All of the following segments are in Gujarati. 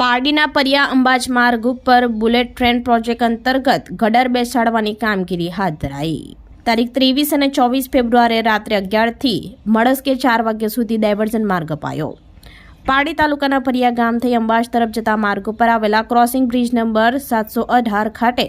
પારડીના પરિયા અંબાજ માર્ગ ઉપર બુલેટ ટ્રેન પ્રોજેક્ટ અંતર્ગત ગડર બેસાડવાની કામગીરી હાથ ધરાઈ. તારીખ ત્રેવીસ અને ચોવીસ ફેબ્રુઆરીએ રાત્રે અગિયારથી મળસ કે ચાર વાગ્યા સુધી ડાયવર્ઝન માર્ગ અપાયો. પારડી તાલુકાના પરિયા ગામથી અંબાજ તરફ જતા માર્ગ ઉપર આવેલા ક્રોસિંગ બ્રિજ નંબર સાતસો અઢાર ખાતે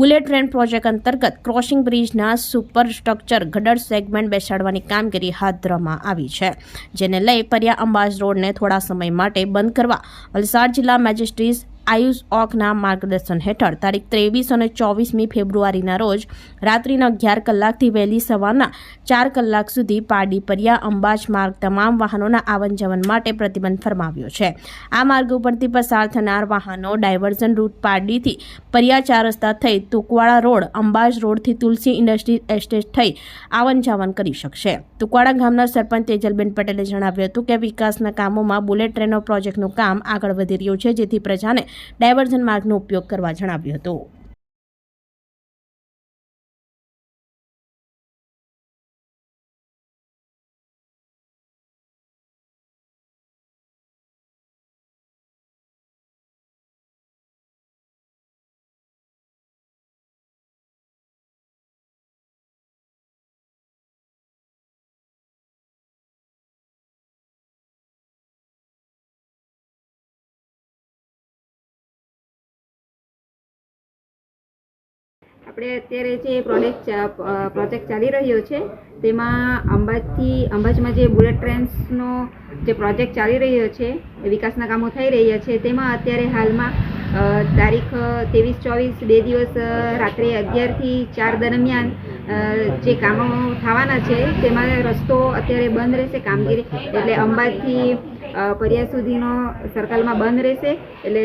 બુલેટ ટ્રેન પ્રોજેક્ટ અંતર્ગત ક્રોસિંગ બ્રિજના સુપર સ્ટ્રક્ચર ગડર સેગમેન્ટ બેસાડવાની કામગીરી હાથ ધરવામાં આવી છે, જેને લઈ પરિયા અંબાજ રોડને થોડા સમય માટે બંધ કરવા વલસાડ જિલ્લા મેજિસ્ટ્રેટ આયુષ ઓકના માર્ગદર્શન હેઠળ તારીખ ત્રેવીસ અને ચોવીસમી ફેબ્રુઆરીના રોજ રાત્રિના અગિયાર કલાકથી વહેલી સવારના ચાર કલાક સુધી પારડી પરિયા, અંબાજ માર્ગ તમામ વાહનોના આવન જવન માટે પ્રતિબંધ ફરમાવ્યો છે. આ માર્ગ ઉપરથી પસાર થનાર વાહનો ડાયવર્ઝન રૂટ પારડીથી પરિયા ચાર રસ્તા થઈ તુકવાડા રોડ, અંબાજ રોડથી તુલસી ઇન્ડસ્ટ્રી એસ્ટેટ થઈ આવન જાવન કરી શકશે. તુકવાડા ગામના સરપંચ તેજલબેન પટેલે જણાવ્યું હતું કે વિકાસના કામોમાં બુલેટ ટ્રેનો પ્રોજેક્ટનું કામ આગળ વધી રહ્યું છે, જેથી પ્રજાને ડાયવર્ઝન માર્ગનો ઉપયોગ કરવા જણાવ્યું હતું. આપણે અત્યારે જે પ્રોજેક્ટ પ્રોજેક્ટ ચાલી રહ્યો છે, તેમાં અંબાજથી અંબાજમાં જે બુલેટ ટ્રેન્સનો જે પ્રોજેક્ટ ચાલી રહ્યો છે વિકાસના કામો થઈ રહ્યા છે. તેમાં અત્યારે હાલમાં તારીખ ત્રેવીસ ચોવીસ બે દિવસ રાત્રે અગિયારથી ચાર દરમિયાન જે કામો થવાના છે, તેમાં રસ્તો અત્યારે બંધ રહેશે, કામગીરી એટલે અંબાજથી પરિયા સુધીનો સર્કલમાં બંધ રહેશે. એટલે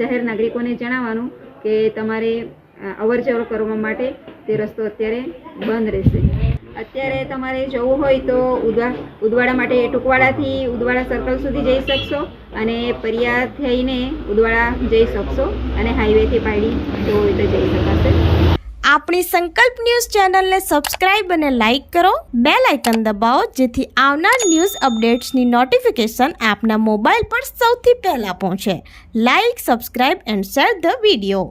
જાહેર નાગરિકોને જણાવવાનું કે તમારે અવર જવર કરવા માટે તે રસ્તો અત્યારે બંધ રહેશે. અત્યારે તમારે જવું હોય તો ઉદવા ઉદવાડા માટે ટુકવાડાથી ઉદવાડા સર્કલ સુધી જઈ શકશો અને પરિયા થઈને ઉદવાડા જઈ શકશો અને હાઈવેથી પાડી જવું હોય તો જઈ શકાશે. આપણી સંકલ્પ ન્યૂઝ ચેનલને સબસ્ક્રાઇબ અને લાઇક કરો. બે લાઇકન દબાવો જેથી આવનાર ન્યૂઝ અપડેટ્સની નોટિફિકેશન આપના મોબાઈલ પર સૌથી પહેલાં પહોંચે. Like subscribe and share the video